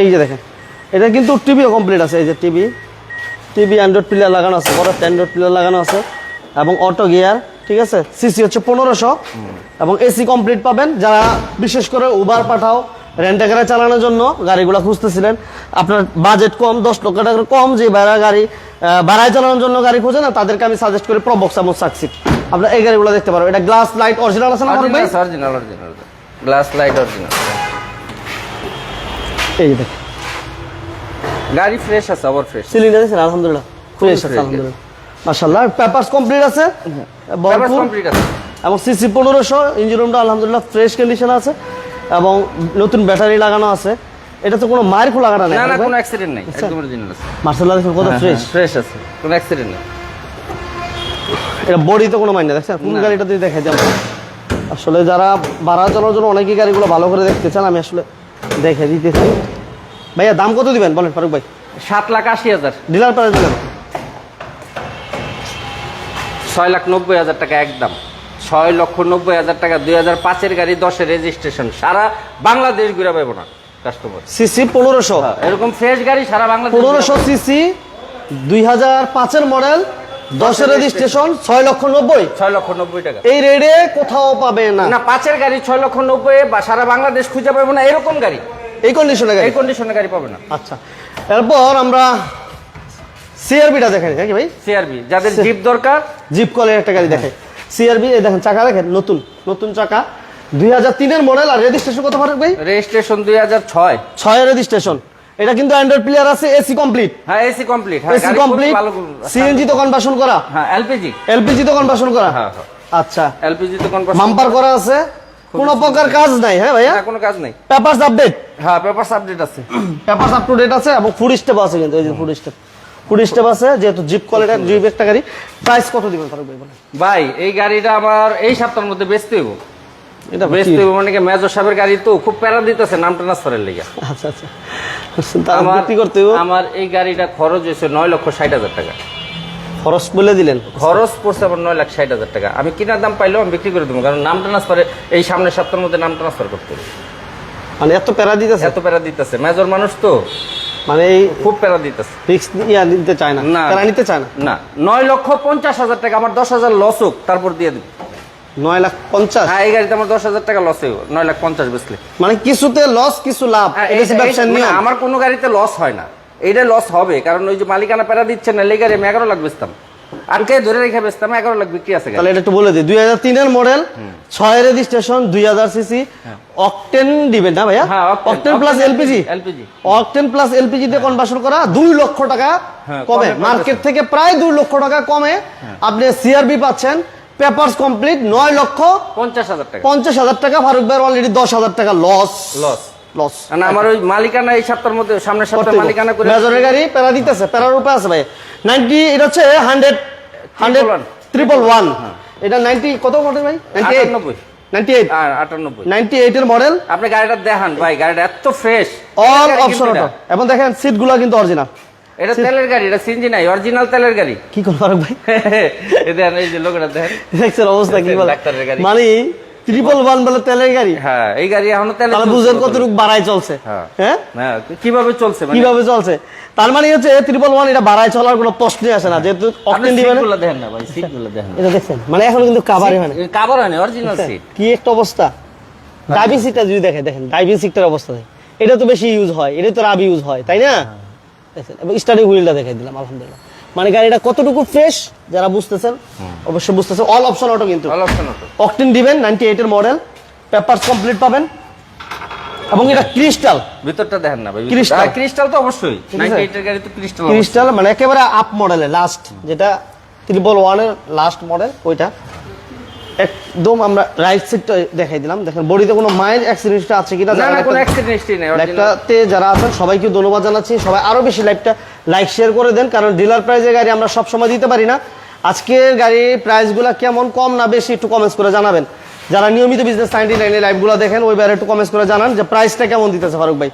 এই যে দেখেন এটা কিন্তু টিভিও কমপ্লিট আছে এই যে টিভি টিভি অ্যান্ড্রয়েড প্লেয়ার লাগানো আছে বড় অ্যান্ড্রয়েড প্লেয়ার লাগানো আছে এবং অটো গিয়ার ঠিক আছে? সিসি হচ্ছে পনেরোশো। এবং এসি কমপ্লিট পাবেন যারা বিশেষ করে উবার পাঠাও রেন্টাকারে চালানোর জন্য গাড়িগুলো খুঁজতেছিলেন আপনার বাজেট কম দশ লক্ষ টাকার কম যে ভাড়া গাড়ি ভাড়ায় চালানোর জন্য গাড়ি খোঁজে না তাদেরকে আমি সাজেস্ট করি প্রবক্স এবং সাকসিট আপনার এই গাড়িগুলো দেখতে পারো এটা গ্লাস লাইট অরিজিনাল আছে না original original glass light original. এই যে দেখেন গাড়ি ফ্রেশ আছে আবার ফ্রেশ সিলিন্ডার আছে আলহামদুলিল্লাহ ফ্রেশ আছে আলহামদুলিল্লাহ। মাশাআল্লাহ পেপারস কমপ্লিট আছে? পেপারস কমপ্লিট আছে। এবং সিসি পনেরোশো ইঞ্জিন রুমটা আলহামদুলিল্লাহ ফ্রেশ কন্ডিশন আছে। এবং নতুন ব্যাটারি লাগানো আছে। এটা তো কোনো মায়ের খোলা লাগানো না না কোনো অ্যাক্সিডেন্ট নেই। একদম অরিজিনাল আছে। মার্শাল্লাহ দেখুন কত ফ্রেশ ফ্রেশ আছে। কোনো অ্যাক্সিডেন্ট নেই। এটা বডি তো কোনো মাইন্ড না দেখছেন কোন গাড়িটা দিয়ে দেখা যাবে আসলে যারা ভাড়া চালানোর জন্য অনেকেই গাড়িগুলো ভালো করে দেখতে চান আমি আসলে দেখে দিতেছি। ভাইয়া দাম কত দিবেন? বলেন ফারুক ভাই। সাত লাখ আশি হাজার। ডিলার প্রাইস দিলেন ছয় লাখ নব্বই হাজার টাকা একদম। ছয় লক্ষ নব্বই হাজার টাকা দুই হাজার পাঁচের গাড়ি দশের রেজিস্ট্রেশন সারা বাংলাদেশ ঘুরে পাবো না কাস্টমার সিসি পনেরোশো। এরকম ফ্রেশ গাড়ি সারা বাংলাদেশ পনেরোশো সিসি দুই হাজার পাঁচের মডেল দশের রেজিস্ট্রেশন ছয় লক্ষ নব্বই। ছয় লক্ষ নব্বই টাকা। এই রেডে কোথাও পাবে না। না পাঁচের গাড়ি ছয় লক্ষ নব্বই বা সারা বাংলাদেশ খুঁজে পাবো না এরকম গাড়ি। এই কন্ডিশনে গাড়ি? এই কন্ডিশনে গাড়ি পাবে না। আচ্ছা এরপর আমরা সিআরবিটা দেখাই নাকি ভাই? সিআরবি যাদের জিপ দরকার। জিপ কলের একটা গাড়ি দেখে সিআরবি এই দেখেন চাকা দেখেন নতুন নতুন চাকা। দুই হাজার তিনের মডেল আর রেজিস্ট্রেশন কত ফারুক ভাই? রেজিস্ট্রেশন দুই হাজার ছয়। ছয় রেজিস্ট্রেশন এটা কিন্তু অ্যান্ড্রয়েড প্লেয়ার আছে এসি কমপ্লিট হ্যাঁ AC complete AC complete CNG তো কনভার্সন করা। হ্যাঁ এলপিজি এলপিজি তো কনভার্সন করা। হ্যাঁ, হ্যাঁ। আচ্ছা। এলপিজি তো কনভার্ট মাম্পার করা আছে। কোনো প্রকার কাজ নাই হ্যাঁ ভাইয়া? কোনো কাজ নেই। পেপারস আপডেট হ্যাঁ পেপারস আপডেট আছে। পেপারস আপ টু ডেট আছে এবং ফুড স্টেপ আছে কিন্তু এই যে ফুড স্টেপ ফুড স্টেপ আছে যেহেতু জিপ কোয়ালিটির জিপ একটা গাড়ি। প্রাইস কত দিবেন ফারুক ভাই ভাই এই গাড়িটা আমার এই সপ্তাহের মধ্যে বেচতে হইব। এটা বেচতে মানে কি মেজর সাহেবের গাড়ি তো খুব প্যারা দিতেছে নাম ট্রান্সফারের লেগে। আচ্ছা আচ্ছা। আমার বিক্রি করতে আমার এই গাড়িটা খরচ হয়েছে নয় লক্ষ ষাট হাজার টাকা। খরচ বলে দিলেন? খরচ পড়ছে আমার নয় লাখ ষাট হাজার টাকা। আমি কেনার দাম পাইলেও আমি বিক্রি করে দেবো কারণ নাম ট্রান্সফারে এই সামনের সপ্তাহের মধ্যে নাম ট্রান্সফার করতে হবে। মানে এত প্যারা দিতেছে? এত প্যারা দিতেছে। মেজর মানুষ তো। মানে এই খুব প্যারা দিতেছে। রিক্স ইয়া নিতে চায় না? না। প্যারা নিতে চায় না? না নয় লক্ষ পঞ্চাশ হাজার টাকা আমার দশ হাজার লস হোক তারপর দিয়ে দেবো। নয় লাখ পঞ্চাশ। হ্যাঁ এই গাড়িতে আমার দশ হাজার টাকা লস হইব। নয় লাখ পঞ্চাশ বেচলে মানে কিছুতে লস কিছু লাভ। হ্যাঁ, মানে আমার কোনো গাড়িতে লস হয় না। এইটা লস হবে কারণ ওই যে মালিকানা প্যারা দিচ্ছে না লেগারে আমি এগারো লাখ বেচতাম। আটকে ধরে রেখে বেচতাম? এগারো লাখ বিক্রি আছে তাহলে এটা একটু বলে দিই। দুই হাজার তিনের মডেল ছয় রেজিস্ট্রেশন দুই হাজার সিসি অকটেন দিবেন না ভাইয়া? Octane plus octane LPG octane plus LPG তে কনভার্সন করা দুই লক্ষ টাকা কমে। কমে মার্কেট থেকে প্রায় দুই লক্ষ টাকা কমে। আপনি সিআরবি পাচ্ছেন। পেপারস কমপ্লিট নয় লক্ষ পঞ্চাশ হাজার টাকা। পঞ্চাশ হাজার টাকা ফারুক ভাই অলরেডি দশ হাজার টাকা লস লস লস মানে আমার ওই মালিকানা এই সপ্তাহের মধ্যে সামনের সপ্তাহে মালিকানা করে মেজরের গাড়ি প্যারা দিতেছে প্যারার উপরে আছে ভাই। নাইনটি এটা হচ্ছে হান্ড্রেড হান্ড্রেড ট্রিপল ওয়ান এটা নাইনটি কত মডেল ভাই? নাইনটি এইট আটানব্বই। নাইনটি এইট আর আটানব্বই। নাইনটি এইটের মডেল আপনি গাড়িটা দেখান ভাই গাড়িটা এত ফ্রেশ অল অপশন এবং দেখেন সিটগুলো কিন্তু অরিজিনাল এটা তেলের গাড়ি এটা সিনজি নাই অরিজিনাল তেলের গাড়ি। কি করব ফারুক ভাই? [LAUGHS] এই দেখেন এই যে লোকটা দেখেন দেখছেন অবস্থা কি বলে? ডাক্তারের গাড়ি। মানে ট্রিপল ওয়ান বলে তেলের গাড়ি? হ্যাঁ এই গাড়ি এখনও তেলে তাহলে বুঝেন কত কতটুকু বাড়ায় চলছে। হ্যাঁ। হ্যাঁ? হ্যাঁ কীভাবে চলছে মানে? কীভাবে চলছে? তার মানে হচ্ছে ট্রিপল ওয়ান এটা বাড়ায় চলার কোনো প্রশ্নই আসে না যেহেতু অকটেন দিবেন দেখেন না ভাই সিটগুলো দেখেন এটা মানে এখন কিন্তু কাভারই হয় না। কাবার হয় অরিজিনাল সিট কি একটা অবস্থা। ড্রাইভিং সিটটা যদি দেখে দেখেন ড্রাইভিং সিটটার অবস্থা। এটা তো বেশি ইউজ হয় এটা তো রাব ইউজ হয় তাই না? দেখেন, এবং স্টার্টিং হুইলটা দেখাই দিলাম আলহামদুলিল্লাহ। মানে গাড়িটা কতটুকু ফ্রেশ যারা বুঝতেছেন অবশ্যই বুঝতেছেন। অল অপশন অটো কিন্তু। অল অপশন অটো অকটেন দিবেন নাইনটি এইটের মডেল পেপারস কমপ্লিট পাবেন। এবং এটা ক্রিস্টাল ভিতরটা দেখেন না ভাই Crystal। ক্রিস্টাল তো অবশ্যই। 98 এর গাড়ি তো ক্রিস্টাল ক্রিস্টাল মানে একেবারে আপ মডেলের লাস্ট যেটা ট্রিপল ওয়ানের লাস্ট মডেল ওইটা। একদম আমরা রাইট সাইডটা দেখাই দিলাম। দেখেন বডিতে কোনো মাইল অ্যাক্সিডেন্ট আছে কিনা না না কোনো অ্যাক্সিডেন্ট নেই লাইভটাতে যারা আছেন সবাইকে ধন্যবাদ জানাচ্ছি। সবাই আরও বেশি লাইভটা লাইক শেয়ার করে দেন কারণ ডিলার প্রাইজের গাড়ি আমরা সব সময় দিতে পারি না। আজকের গাড়ির প্রাইসগুলো কেমন কম না বেশি একটু কমেন্টস করে জানাবেন। যারা নিয়মিত বিজনেস নাইনটি নাইনের লাইভগুলো দেখেন ওই বারে একটু কমেন্টস করে জানান যে প্রাইসটা কেমন দিতেছে ফারুক ভাই।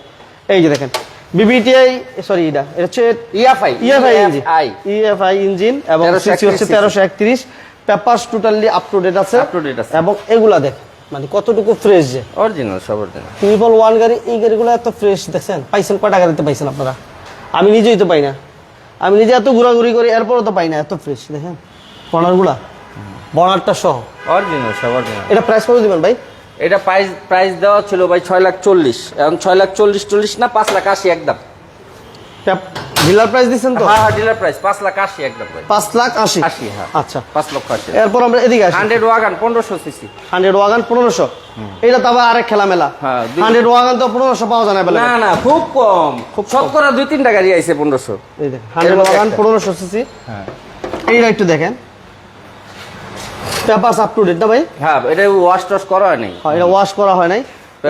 এই যে দেখেন বিবিটিআই সরি এটা এটা হচ্ছে EFI EFI engine I EFI engine এবং 1331 সিসি হচ্ছে তেরোশো একত্রিশ। Papers totally up to date আছে। Up to date আছে। এবং এগুলা দেখ মানে কতটুকু ফ্রেশ যে। অরিজিনাল সব অরিজিনাল ট্রিপল ওয়ান গাড়ি এই গাড়িগুলো এত ফ্রেশ দেখছেন? পাইছেন কটা গাড়িতে পাইছেন আপনারা? আমি নিজেই তো পাই না। আমি নিজে এত ঘোরাঘুরি করি এরপরও তো পাই না এত ফ্রেশ দেখেন? বর্নারগুলা বর্নারটা সহ। অরিজিনাল সব অরিজিনাল এটা প্রাইস কত দিবেন ভাই? এটা প্রাইস প্রাইস দেওয়া ছিল ভাই ছয় লাখ চল্লিশ। এখন ছয় লাখ চল্লিশ চল্লিশ না পাঁচ লাখ আশি একদম। ডিলার প্রাইস দিচ্ছেন তো? হ্যাঁ হ্যাঁ ডিলার প্রাইস পাঁচ লাখ আশি একদম ভাই। পাঁচ লাখ আশি? আশি হ্যাঁ। আচ্ছা। পাঁচ লক্ষ আশি। এরপর আমরা এদিকে আসি। হান্ড্রেড ওয়াগান পনেরোশো সিসি হান্ড্রেড ওয়াগান পনেরোশো? এটা তো আবার আরেক খেলা মেলা হ্যাঁ, দুই- হান্ড্রেড ওয়াগান তো পনেরোশো পাওয়া যায় না না না খুব কম। খুব শতকরা দুই তিনটা গাড়ি আইছে পনেরোশো। এই দেখেন হান্ড্রেড মধ্যে ওয়াগান একটা। পনেরোশো সিসি হ্যাঁ। এইটা একটু দেখেন। পেপারস আপ টু ডেট না ভাই? হ্যাঁ এটা ওয়াশ টস করা হয় নাই। হ্যাঁ, এটা ওয়াশ করা হয় নাই।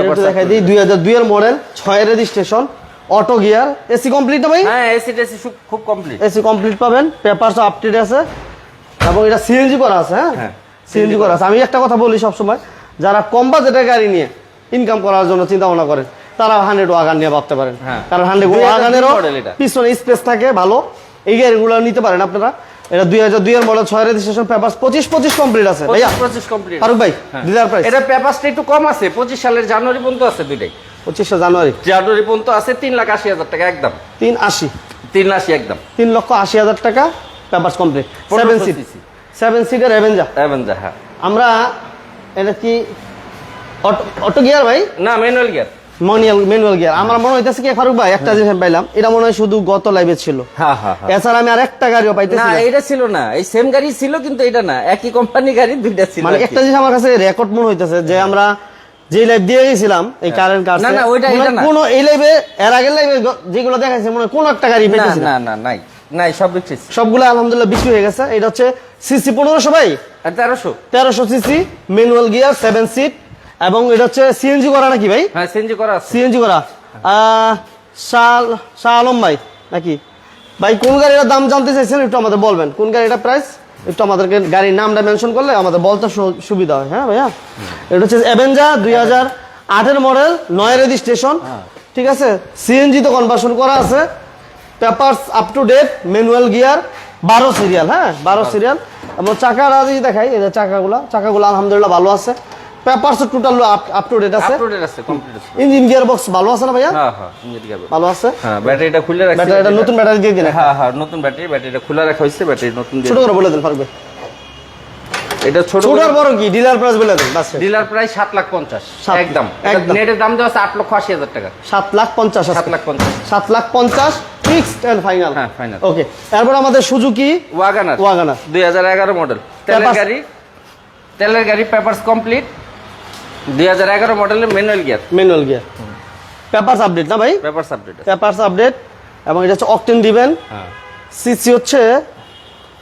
একটু দেখাই দিই দুই হাজার দুইয়ের মডেল ছয়ের registration auto gear AC complete না ভাই? হ্যাঁ এসি টেসি খুব কমপ্লিট এসি কমপ্লিট পাবেন পেপারস আপডেট আছে। এবং এটা সিএনজি করা আছে হ্যাঁ? হ্যাঁ, সিএনজি করা আছে। আমি একটা কথা বলি সবসময় যারা কম বাজেটের গাড়ি নিয়ে ইনকাম করার জন্য চিন্তা ভাবনা করেন তারা হান্ড্রেড ওয়াগান নিয়ে ভাবতে পারেন। হ্যাঁ। কারণ হান্ড্রেড 2002 ওয়াগানেরও পিছনে স্পেস থাকে ভালো। এই গাড়িগুলো নিতে পারেন আপনারা। এটা দুই হাজার দুইয়ের মডেল ছয় রেজিস্ট্রেশন পেপারস পঁচিশ পঁচিশ কমপ্লিট আছে। ভাইয়া পঁচিশ কমপ্লিট ফারুক ভাই ডিলার প্রাইস এটা পেপারসটা একটু কম আছে পঁচিশ সালের জানুয়ারি পর্যন্ত আছে দুইটাই। পঁচিশে জানুয়ারি। জানুয়ারি পর্যন্ত আছে তিন লাখ আশি হাজার টাকা একদম। তিন আশি। তিন আশি একদম। তিন লক্ষ আশি হাজার টাকা papers complete seven seat seven সিটের অ্যাভেঞ্জা হ্যাঁ। আমরা এটা কি অটো গিয়ার ভাই? না manual gear manual manual gear আমার মনে হইতেছে কি ফারুক ভাই একটা জিনিস পাইলাম এটা মনে হয় শুধু গত লাইভে ছিল। হ্যাঁ হ্যাঁ হ্যাঁ। এছাড়া আমি আর একটা গাড়িও পাইতেছি না না। এটা ছিল না। এই সেম গাড়ি ছিল কিন্তু এটা না। একই কোম্পানি গাড়ি দুইটা ছিল মানে একটা জিনিস আমার কাছে রেকর্ড মনে হইতেছে যে আমরা যে লাইভ দিয়ে গেছিলাম এই কারেন্ট কার না, না, ওইটা- এটা না। কোন এই লাইভে এর আগের লাইভে যেগুলো দেখাইছে মনে হয় কোন একটা গাড়ি না না না। নাই নাই সব বিক্রি সবগুলো আলহামদুলিল্লাহ বিক্রি হয়ে গেছে। এটা হচ্ছে সিসি পনেরোশো ভাই? আর তেরোশো। তেরোশো CC manual gear seven seat এবং এটা হচ্ছে সিএনজি করা নাকি ভাই? হ্যাঁ সেঞ্জি করা আছে। সিএনজি করা। আহ, শাহ আলম ভাই নাকি? ভাই কোন গাড়িটার দাম জানতে চাইছেন একটু আমাদের বলবেন। কোন গাড়িটা প্রাইস একটু আমাদেরকে গাড়ির নামটা মেনশন করলে আমাদের বলতে সুবিধা হয়। হ্যাঁ ভাইয়া? এটা হচ্ছে অ্যাভেঞ্জা দুই হাজার আটের মডেল নয় রেজিস্ট্রেশন ঠিক আছে? সিএনজি তো কনভার্সন করা আছে। Papers up to date manual gear বারো সিরিয়াল হ্যাঁ? বারো সিরিয়াল এবং চাকাটা যদি দেখাই এই চাকাগুলা চাকাগুলো। চাকাগুলো আলহামদুলিল্লাহ ভালো আছে। Papers total up to date আছে? আপলোডেড আছে কমপ্লিট আছে। ইঞ্জিন গিয়ার বক্স ভালো আছে না ভাইয়া? হ্যাঁ হ্যাঁ ইঞ্জিন গিয়ার ভালো আছে? হ্যাঁ ব্যাটারিটা খুলে রাখছি। ব্যাটারিটা নতুন ব্যাটারি দিয়ে দিন হ্যাঁ হ্যাঁ নতুন ব্যাটারি ব্যাটারিটা খোলা রাখা হয়েছে ব্যাটারি নতুন দিয়ে ছোট করে বলে দেন ফারুক ভাই। এটা ছোট ছোট বড় কি? ডিলার প্রাইস বলে দেন বাস। ডিলার প্রাইস সাত লাখ পঞ্চাশ। সাত- একদম। একদম। নেটের দাম দেওয়া আছে আট লক্ষ আশি হাজার টাকা। সাত লাখ পঞ্চাশ আছে। সাত লাখ পঞ্চাশ। সাত লাখ পঞ্চাশ ফিক্সড এন্ড ফাইনাল হ্যাঁ, final। ওকে তারপর আমাদের সুজুকি ওয়াগানার ওয়াগানার দুই হাজার এগারো মডেল তেলের গাড়ি। তেলের গাড়ি পেপারস কমপ্লিট দুই হাজার এগারো মডেলের manual gear manual gear papers update না ভাই? পেপারস আপডেট পেপারস আপডেট এবং এটা হচ্ছে অকটেন দিবেন। হ্যাঁ। সিসি হচ্ছে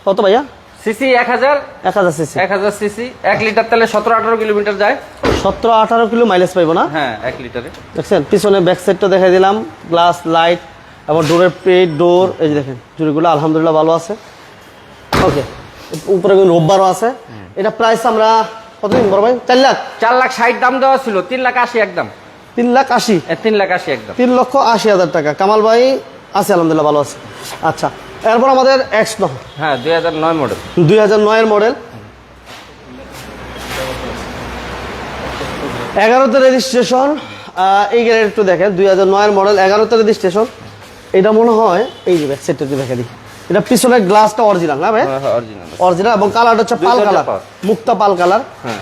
কত ভাইয়া? সিসি এক হাজার। এক হাজার সিসি এক হাজার সিসি এক লিটার তেলে সতেরো আঠারো কিলোমিটার যায়। সতেরো আঠারো কিলো মাইলেজ পাইবো না? হ্যাঁ এক লিটারে। দেখছেন? পিছনে ব্যাক সাইডটা দেখাই দিলাম। গ্লাস লাইট এবং ডোরের পেট ডোর এই যে দেখেন জুড়িগুলো আলহামদুলিল্লাহ ভালো আছে। ওকে উপরে রোববারও আছে। এটা প্রাইস আমরা কতদিন বড় ভাই? চার লাখ। চার লাখ ষাট দাম দেওয়া ছিল তিন লাখ আশি একদম। তিন লাখ আশি? এ, তিন লাখ আশি একদম। তিন লক্ষ আশি হাজার টাকা। কামাল ভাই আছে আলহামদুলিল্লাহ ভালো আছে। আচ্ছা এরপর আমাদের এক্স নয় হ্যাঁ দুই হাজার নয় মডেল দুই হাজার নয়ের মডেল এগারোতে রেজিস্ট্রেশন এই গাড়ির একটু দেখেন। দুই হাজার নয়ের মডেল এগারোতে রেজিস্ট্রেশন এটা মনে হয় এই যে সেটটা একটু দেখে দিই। এটা পিছনের গ্লাসটা অরিজিনাল না ভাই? অরিজিনাল অরিজিনাল এবং কালারটা হচ্ছে পাল কালার। মুক্তা পাল কালার হ্যাঁ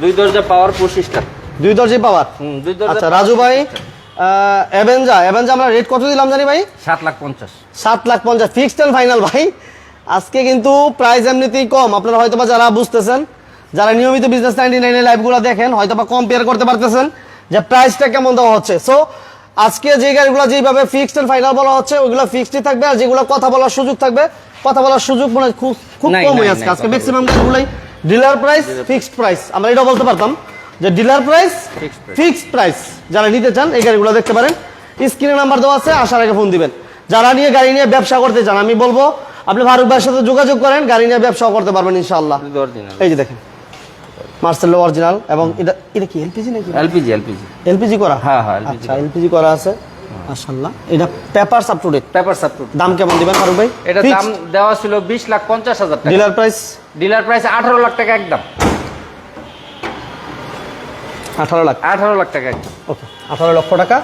দুই দরজা পাওয়ার পঁচিশটা দুই দরজি পাওয়ার হুম দুই দরজা আচ্ছা রাজু ভাই অ্যাভেঞ্জা অ্যাভেঞ্জা আমরা রেট কত দিলাম জানি ভাই? সাত লাখ পঞ্চাশ। সাত লাখ পঞ্চাশ ফিক্সড অ্যান্ড ফাইনাল ভাই। আজকে কিন্তু প্রাইস এমনিতেই কম। আপনারা হয়তোবা যারা বুঝতেছেন যারা নিয়মিত বিজনেস নাইনটি নাইনের লাইভগুলো দেখেন হয়তোবা কম্পেয়ার করতে পারতেছেন যে প্রাইসটা কেমন দেওয়া হচ্ছে। সো আজকে যে গাড়িগুলো যেভাবে ফিক্সড এন্ড ফাইনাল বলা হচ্ছে ওইগুলো ফিক্সডই থাকবে আর যেগুলো কথা বলার সুযোগ থাকবে কথা বলার সুযোগ মনে খুব খুব কম হয়ে আজকে। আজকে ম্যাক্সিমাম গাড়িগুলোই ডিলার প্রাইস ফিক্সড প্রাইস আমরা এটা বলতে পারতাম যে ডিলার প্রাইস ফিক্সড প্রাইস যারা নিতে চান এই গাড়িগুলো দেখতে পারেন। স্ক্রিনে নাম্বার দেওয়া আছে আসার আগে ফোন দিবেন। যারা নিয়ে গাড়ি নিয়ে ব্যবসা করতে চান আমি বলব আপনি ফারুক ভাইয়ের সাথে যোগাযোগ করেন গাড়ি নিয়ে ব্যবসাও করতে পারবেন ইনশাআল্লাহ। এই যে দেখেন। মার্সেলো অরিজিনাল এবং এটা এটা কি এলপিজি নাকি? LPG LPG. এলপিজি করা? হ্যাঁ, হ্যাঁ, আচ্ছা এলপিজি করা আছে। মাশাআল্লাহ। এটা papers up to paper support দাম কেমন দিবেন ফারুক ভাই? এটা দাম দেওয়া ছিল বিশ লাখ পঞ্চাশ হাজার টাকা। ডিলার প্রাইস ডিলার প্রাইস আঠারো লাখ টাকা একদম। আঠারো লাখ। আঠারো লাখ টাকা একদম। ওকে আঠারো লক্ষ টাকা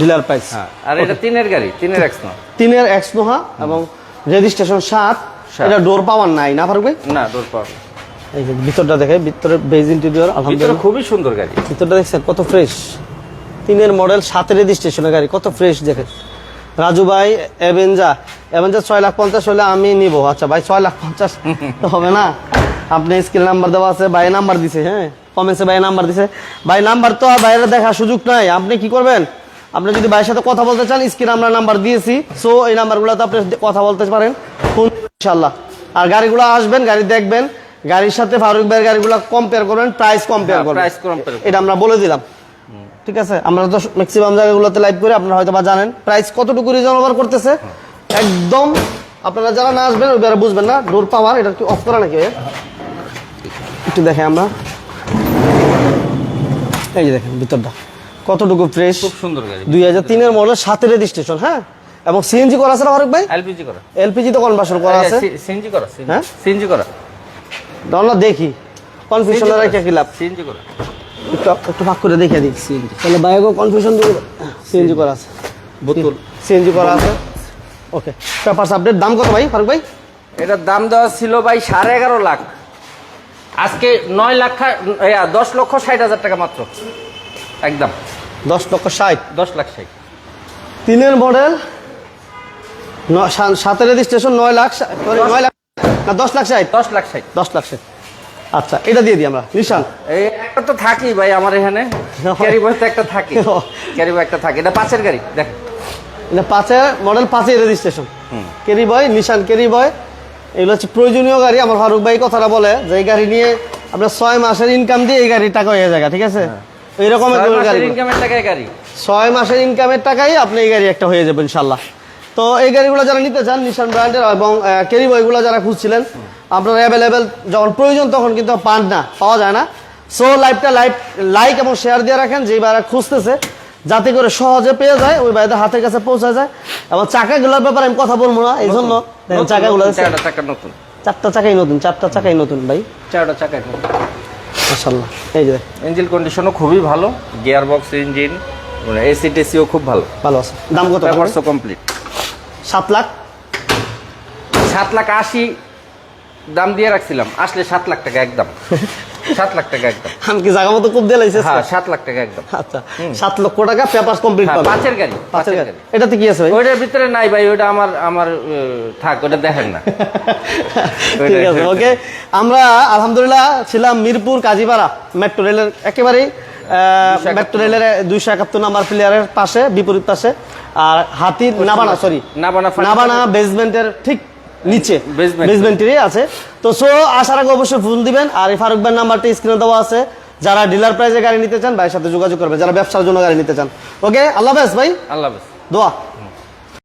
ডিলার প্রাইস হ্যাঁ আর এটা তিনের গাড়ি তিনের এক্স না তিনের এক্স নোহা এবং রেজিস্ট্রেশন সাত। সাত। এটা ডোর পাওয়ার নাই না ফারুক ভাই? না ডোর পাওয়ার এই যে ভিতরটা দেখে ভিতরে বেজ ইন্টেরিয়র আলহামদুলিল্লাহ। খুবই সুন্দর গাড়ি। ভিতরটা দেখছেন কত ফ্রেশ তিনের মডেল সাতের রেজিস্ট্রেশনের গাড়ি কত ফ্রেশ দেখেন। রাজু ভাই অ্যাভেঞ্জা অ্যাভেঞ্জা ছয় লাখ পঞ্চাশ হলে আমি নিব। আচ্ছা ভাই ছয় লাখ পঞ্চাশ তো হবে না। আপনি স্কিল নাম্বার দেওয়া আছে ভাই নাম্বার দিছে হ্যাঁ? কমেন্টসে ভাই নাম্বার দিছে। ভাই নাম্বার তো আর বাইরে দেখার সুযোগ নাই। আপনি কি করবেন? আপনি যদি ভাইয়ের সাথে কথা বলতে চান স্ক্রিন আমরা নাম্বার দিয়েছি। সো এই নাম্বারগুলোতে আপনি কথা বলতে পারেন। ফোন ইনশাল্লাহ আর গাড়িগুলো আসবেন গাড়ি দেখবেন। গাড়ির সাথে ফারুক ভাইয়ের গাড়িগুলো কম্পেয়ার করবেন প্রাইস কম্পেয়ার হ্যাঁ, করবেন। price compare করবেন। এটা আমরা বলে দিলাম। ঠিক আছে? আমরা তো ম্যাক্সিমাম জায়গাগুলোতে লাইভ করে আপনারা হয়তো বা জানেন। প্রাইস কতটুকু রিজনেবল করতেছে? একদম আপনারা যারা না আসবেন ওই বুঝবেন না। ডোর পাওয়ার এটা কি অফ করা নাকি একটু দেখে আমরা। এই যে দেখেন ভিতরটা। কতটুকু ফ্রেশ খুব সুন্দর গাড়ি। দুই হাজার তিনের মডেল সাথে রেজিস্ট্রেশন হ্যাঁ? এবং সিএনজি করা আছে না ফারুক ভাই? এলপিজি করা। এলপিজি তো কনভার্সন করা আছে। সিএনজি করা হ্যাঁ? সিএনজি করা। আমরা দেখি। কনফিউশনের রেখে কি লাভ? সিএনজি করা। একটু একটু ভাগ করে দেখে দিই। সিএনজি তাহলে বাইকও কনফিউশন দিয়ে সিএনজি করা আছে। বোতল। সিএনজি করা আছে। ওকে পেপারস আপডেট দাম কত ভাই ফারুক ভাই? এটার দাম দেওয়া ছিল ভাই সাড়ে এগারো লাখ। আজকে নয় লাখ দশ লক্ষ ষাট হাজার টাকা মাত্র। একদম। দশ লক্ষ ষাট। দশ লাখ ষাট। তিনের মডেল সাতের রেজিস্ট্রেশন নয় লাখ নয় লাখ না দশ লাখ ষাট। দশ লাখ ষাট। দশ লাখ ষাট। আচ্ছা এটা দিয়ে দিই আমরা। নিশান। এই একটা তো থাকি ভাই আমার এখানে। ক্যারি বয় তো একটা থাকি ক্যারি বয় একটা থাকে। এটা পাঁচের গাড়ি দেখ। এটা পাঁচের মডেল পাঁচের registration Carry Boy Nissan Carry Boy. এগুলো হচ্ছে প্রয়োজনীয় গাড়ি। আমার ফারুক ভাই কথাটা বলে যে এই গাড়ি নিয়ে আপনার ছয় মাসের ইনকাম দিয়ে এই গাড়ির টাকা হয়ে যায় ঠিক আছে? গাড়ি ইনকামের গাড়ি? ছয় মাসের ইনকামের টাকাই আপনি এই গাড়ি একটা হয়ে যাবে ইনশাল্লাহ। তো এই গাড়িগুলো যারা নিতে চান নিশান ব্র্যান্ডের এবং কেরি বইগুলো যারা খুঁজছিলেন আপনার অ্যাভেলেবেল যখন প্রয়োজন তখন কিন্তু পান না পাওয়া যায় না। সো লাইভটা লাইভ লাইক এবং শেয়ার দিয়ে রাখেন যেই বাইরা খুঁজতেছে যাতে করে সহজে পেয়ে যায় ওই বাইরের হাতের কাছে পৌঁছা যায়। এবং চাকাগুলোর ব্যাপারে আমি কথা বলব না এই জন্য চাকাগুলো চাকা নতুন। চারটা চাকাই নতুন চারটা চাকাই নতুন ভাই। চারটা চাকাই মাসাল্লাহ এই যে ইঞ্জিন কন্ডিশনও খুবই ভালো গিয়ার বক্স ইঞ্জিন এসি টেসিও খুব ভালো। ভালো আছে। দাম কত কমপ্লিট সাত লাখ। সাত লাখ আশি দাম দিয়ে রাখছিলাম। আসলে সাত লাখ টাকা একদম। সাত লাখ টাকা একদম। আমি কি জায়গা মতো খুব হ্যাঁ সাত লাখ টাকা একদম। আচ্ছা সাত লক্ষ টাকা পেপার কমপ্লিট হ্যাঁ পাবে। পাঁচের গাড়ি পাঁচের গাড়ি। এটাতে কি আছে ভাই? ওইটার ভিতরে নাই ভাই ওটা আমার আমার থাক ওটা দেখেন না। [LAUGHS] ঠিক আছে ওকে আমরা আলহামদুলিল্লাহ ছিলাম মিরপুর কাজীপাড়া মেট্রো রেলের একেবারেই মেট্রো রেলের দুইশো একাত্তর নাম্বার প্লেয়ারের পাশে বিপরীত পাশে। আর হাতির নাবানা সরি নাবানা নাবানা বেসমেন্টের ঠিক নিচে। বেসমেন্টেরই আছে। তো সো আসার আগে অবশ্যই ফোন দিবেন। আর এই ফারুক ভাইয়ের নাম্বারটি স্ক্রিনে দেওয়া আছে। যারা ডিলার প্রাইজে গাড়ি নিতে চান ভাইয়ের সাথে যোগাযোগ করবে যারা ব্যবসার জন্য গাড়ি নিতে চান। ওকে আল্লাহ হাফেজ ভাই। আল্লাহ হাফেজ। দোয়া।